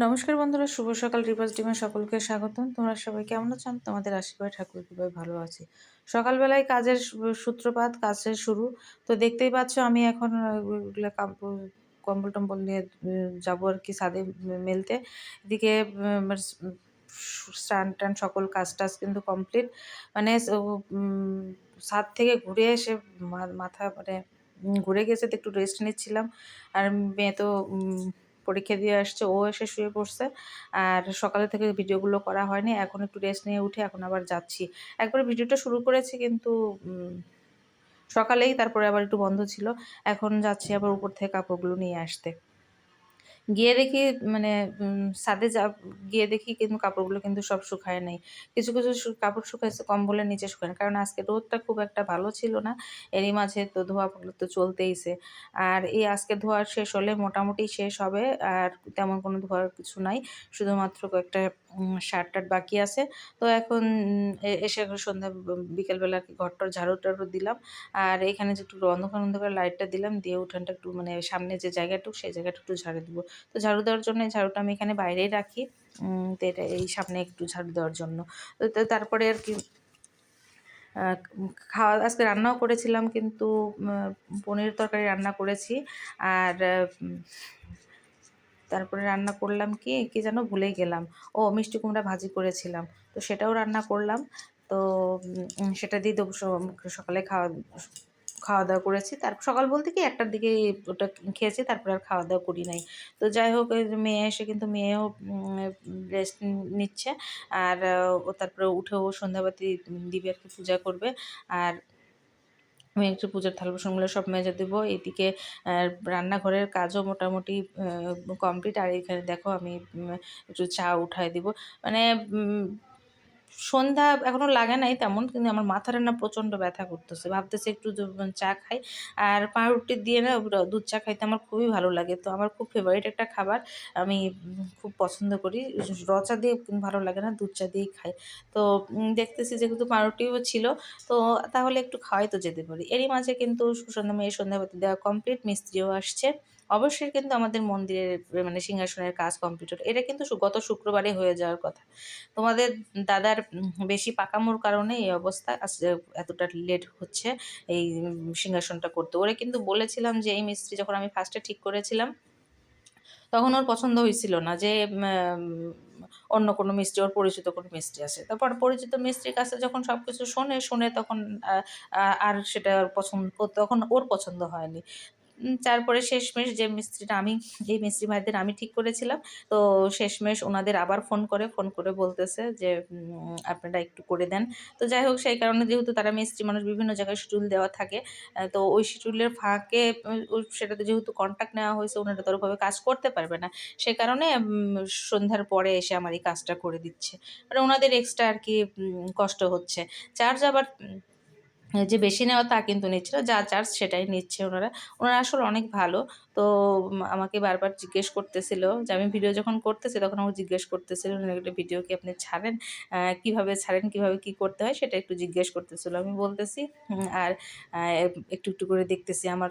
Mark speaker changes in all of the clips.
Speaker 1: নমস্কার বন্ধুরা শুভ সকাল। রিভার্স ডিমে সকলকে স্বাগতম। তোমরা সবাই কেমন আছো? আমি তোমাদের আশীর্বাদ ঠাকুর কীভাবে ভালো আছি। সকালবেলায় কাজের সূত্রপাত কাজের শুরু। তো দেখতেই পাচ্ছ আমি এখন কম্বল টম্বল নিয়ে যাব আর কি ছাদে মেলতে। এদিকে স্নান টান সকল কাজ টাজ কিন্তু কমপ্লিট। মানে স- উম, ছাদ থেকে ঘুরে এসে মাথা মানে ঘুরে গেছে তো একটু রেস্ট নিচ্ছিলাম। আর মেয়ে তো পরীক্ষা দিয়ে আসছে, ও এসে শুয়ে পড়ছে। আর সকালে থেকে ভিডিওগুলো করা হয়নি, এখন একটু রেস্ট নিয়ে উঠে এখন আবার যাচ্ছি। একবার ভিডিওটা শুরু করেছি কিন্তু সকালেই তারপরে আবার একটু বন্ধ ছিল। এখন যাচ্ছি আবার উপর থেকে কাপড়গুলো নিয়ে আসতে। গিয়ে দেখি মানে ছাদে যা, গিয়ে দেখি কিন্তু কাপড়গুলো কিন্তু সব শুকায় নাই। কিছু কিছু কাপড় শুকাইছে কম্বলের নিচে শুকায় কারণ আজকে রোদটা খুব একটা ভালো ছিল না। এরই মাঝে তো ধোয়া তো চলতেইছে। আর এই আজকে ধোয়ার শেষ হলে মোটামুটি শেষ হবে। আর তেমন কোনো ধোয়ার কিছু নাই। শুধুমাত্র কয়েকটা শার্ট টার্ট বাকি আছে। তো এখন এসে সন্ধ্যা বিকেলবেলা ঘরটার ঝাড়ু টাড়ু দিলাম। আর এখানে যে একটু অন্ধকার অন্ধকার লাইটটা দিলাম। দিয়ে উঠানটা একটু মানে সামনে যে জায়গাটুকু, সেই জায়গাটা একটু ঝাড়ে দিব। তো ঝাড়ু দেওয়ার জন্য ঝাড়ুটা আমি এখানে বাইরেই রাখি। তো এটা এই সামনে একটু ঝাড়ু দেওয়ার জন্য। তো তারপরে আর কি খাওয়া, আজকে রান্নাও করেছিলাম কিন্তু পনির তরকারি রান্না করেছি। আর তারপরে রান্না করলাম কি কি যেন ভুলেই গেলাম। ও, মিষ্টি কুমড়া ভাজি করেছিলাম। তো সেটাও রান্না করলাম। তো সেটা দিয়ে দেবো সকালে খাওয়া খাওয়া দাওয়া করেছি। তার সকাল বলতে কি একটার দিকে ওটা খেয়েছি, তারপরে আর খাওয়া দাওয়া করি নাই। তো যাই হোক মেয়ে এসে কিন্তু মেয়েও রেস্ট নিচ্ছে আর, ও তারপরে উঠেও সন্ধ্যাবাতি দিবে আর কি পূজা করবে আর আমি একটু পুজোর থাল বাসনগুলো সব মেজে দেবো। এদিকে রান্নাঘরের কাজও মোটামুটি কমপ্লিট আর এখানে দেখো আমি একটু চা উঠাই দিব। মানে সন্ধ্যা এখনও লাগে নাই তেমন, কিন্তু আমার মাথাটা না প্রচণ্ড ব্যথা করতেছে। ভাবতেছি একটু চা খাই। আর পাউরুটি দিয়ে না দুধ চা খাইতে আমার খুবই ভালো লাগে। তো আমার খুব ফেভারিট একটা খাবার আমি খুব পছন্দ করি। র চা দিয়ে ভালো লাগে না, দুধ চা দিয়েই খাই। তো দেখতেছি যেহেতু পাউরুটিও ছিল, তো তাহলে একটু খাওয়াই তো যেতে পারি। এরই মাঝে কিন্তু সুসন্ধা মেয়ের সন্ধ্যাবাতি দেওয়া কমপ্লিট মিস্ত্রিও আসছে। অবশ্যই কিন্তু আমাদের মন্দিরের মানে সিংহাসনের কাজ কমপ্লিট হলো এটা কিন্তু গত শুক্রবারে হয়ে যাওয়ার কথা। তোমাদের দাদার বেশি পাকামোর কারণে এই অবস্থা এতটা লেট হচ্ছে এই সিংহাসনটা করতে। ওরে কিন্তু বলেছিলাম যে, এই মিস্ত্রি যখন আমি ফার্স্টে ঠিক করেছিলাম, তখন ওর পছন্দ হয়েছিল না যে অন্য কোনো মিস্ত্রি, ওর পরিচিত কোনো মিস্ত্রি আছে। তারপর পরিচিত মিস্ত্রির কাছে যখন সব কিছু শোনে, শুনে তখন আর সেটা পছন্দ, তখন ওর পছন্দ হয়নি। তারপরে শেষমেশ যে মিস্ত্রিটা আমি এই মিস্ত্রি ভাইদের আমি ঠিক করেছিলাম, তো শেষমেশ ওনাদের আবার ফোন করে ফোন করে বলতেছে যে আপনারা একটু করে দেন। তো যাই হোক, সেই কারণে যেহেতু তারা মিস্ত্রি মানুষ, বিভিন্ন জায়গায় শিডিউল দেওয়া থাকে তো ওই শিডিউলের ফাঁকে সেটাতে যেহেতু কন্ট্যাক্ট নেওয়া হয়েছে, ওনারা তো ওরকমভাবে কাজ করতে পারবে না। সে কারণে সন্ধ্যার পরে এসে আমার এই কাজটা করে দিচ্ছে। মানে ওনাদের এক্সট্রা আর কি কষ্ট হচ্ছে। চার্জ আবার যে বেশি নেওয়া তা কিন্তু নিচ্ছে না, যা চার্জ সেটাই নিচ্ছে ওনারা। ওনারা আসলে অনেক ভালো। তো আমাকে বারবার জিজ্ঞেস করতেছিল যে আমি ভিডিও যখন করতেছি তখন আমাকে জিজ্ঞেস করতেছিল একটা ভিডিও কি আপনি ছাড়েন? কীভাবে ছাড়েন? কীভাবে কি করতে হয়? সেটা একটু জিজ্ঞেস করতেছিল। আমি বলতেছি আর একটু একটু করে দেখতেছি। আমার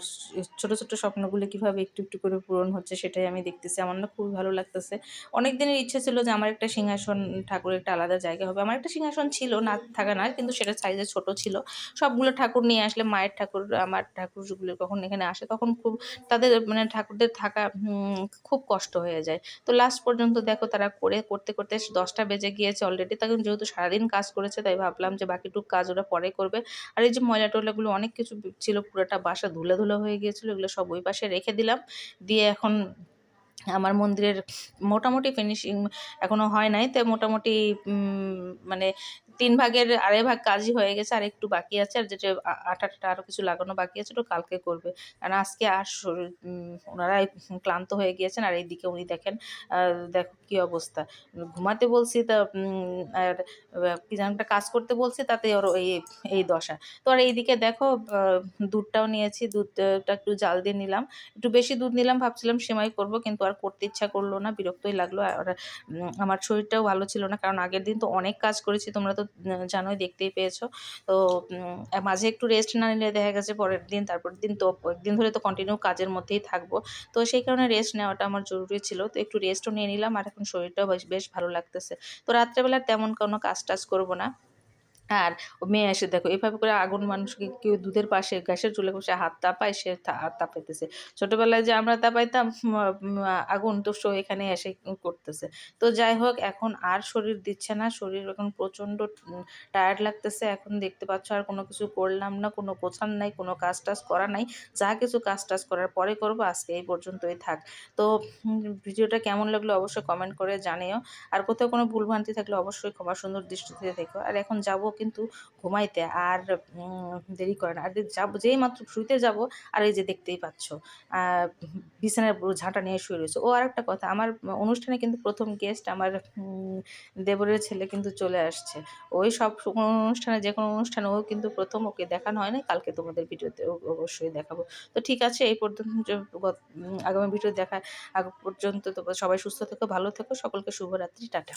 Speaker 1: ছোট ছোট স্বপ্নগুলো কীভাবে একটু একটু করে পূরণ হচ্ছে সেটাই আমি দেখতেছি। আমার না খুবই ভালো লাগতেছে। অনেক দিনের ইচ্ছে ছিল যে আমার একটা সিংহাসন, ঠাকুরের একটা আলাদা জায়গা হবে। আমার একটা সিংহাসন ছিল, না থাকা না কিন্তু সেটা সাইজে ছোট ছিল। সবগুলো ঠাকুর নিয়ে আসলে মায়ের ঠাকুর, আমার ঠাকুরগুলো কখন এখানে আসে, তখন খুব তাদের মানে ঠাকুরদের থাকা খুব কষ্ট হয়ে যায়। তো লাস্ট পর্যন্ত দেখো তারা করে, করতে করতে দশটা বেজে গিয়েছে অলরেডি তখন যেহেতু সারাদিন কাজ করেছে, তাই ভাবলাম যে বাকিটুকু কাজ ওরা পরে করবে। আর এই যে ময়লা টয়লাগুলো অনেক কিছু ছিল, পুরোটা বাসা ধুলে ধুলো হয়ে গিয়েছিল, এগুলো সব ওই পাশে রেখে দিলাম। দিয়ে এখন আমার মন্দিরের মোটামুটি ফিনিশিং এখনও হয় নাই। তো মোটামুটি মানে তিন ভাগের আড়াই ভাগ কাজই হয়ে গেছে, আর একটু বাকি আছে। আর যেটা আ- আটা টাটা আরও কিছু লাগানো বাকি আছে, ওটা কালকে করবে। কারণ আজকে আর ওনারা ক্লান্ত হয়ে গিয়েছেন, আর এইদিকে উনি দেখেন দেখো কি অবস্থা। ঘুমাতে বলছি তা আর কি যেন একটা কাজ করতে বলছি, তাতে ওর এই এই দশা। তো আর এইদিকে দেখো দুধটাও নিয়েছি, দুধটা একটু জাল দিয়ে নিলাম। একটু বেশি দুধ নিলাম, ভাবছিলাম সেমাই করব, কিন্তু আর করতে ইচ্ছা করল না, বিরক্তই লাগল। আর আমার শরীরটাও ভালো ছিল না, কারণ আগের দিন তো অনেক কাজ করেছি, তোমরা তো জানোই, দেখতেই পেয়েছ। তো মাঝে একটু রেস্ট না নিলে দেখা গেছে পরের দিন, তারপর দিন তো, একদিন ধরে তো কন্টিনিউ কাজের মধ্যেই থাকব। তো সেই কারণে রেস্ট নেওয়াটা আমার জরুরি ছিল। তো একটু রেস্টও নিয়ে নিলাম, আর এখন শরীরটাও বেশ বেশ ভালো লাগতেছে। তো রাত্রেবেলা তেমন কোনো কাজ টাজ করব না। আর মেয়ে এসে দেখো, এভাবে করে আগুন মানুষকে কেউ দুধের পাশে, গ্যাসের চুলে বসে হাত তাপায়, সে হাত তাপাইতেছে। ছোটোবেলায় যে আমরা তাপাইতাম আগুন তো সে এখানে এসে করতেছে। তো যাই হোক, এখন আর শরীর দিচ্ছে না, শরীর এখন প্রচণ্ড টায়ার্ড লাগতেছে। এখন দেখতে পাচ্ছ আর কোনো কিছু করলাম না, কোনো গোছান নাই, কোনো কাজ টাজ করা নাই। যা কিছু কাজ টাজ করার পরে করব, আজকে এই পর্যন্তই থাক। তো ভিডিওটা কেমন লাগল অবশ্যই কমেন্ট করে জানিও। আর কোথাও কোনো ভুলভ্রান্তি থাকলে অবশ্যই ক্ষমা সুন্দর দৃষ্টিতে দেখো। আর এখন যাব কিন্তু ঘুমাইতে আর দেরি করে না। আর যাব, যেই মাত্র শুইতে যাব, আর এই যে দেখতেই পাচ্ছ বিছানার ঝাঁটা নিয়ে শুয়ে রয়েছে। ও আর একটা কথা, আমার অনুষ্ঠানে কিন্তু প্রথম গেস্ট আমার দেবরের ছেলে কিন্তু চলে আসছে। ওই সব অনুষ্ঠানে, যে কোনো অনুষ্ঠানে ও কিন্তু প্রথম ওকে দেখানো হয় না কালকে তোমাদের ভিডিওতে অবশ্যই দেখাবো। তো ঠিক আছে, এই পর্যন্ত আগামী ভিডিও দেখা আগ পর্যন্ত সবাই সুস্থ থেকো, ভালো থেকো, সকলকে শুভরাত্রি, টাটা।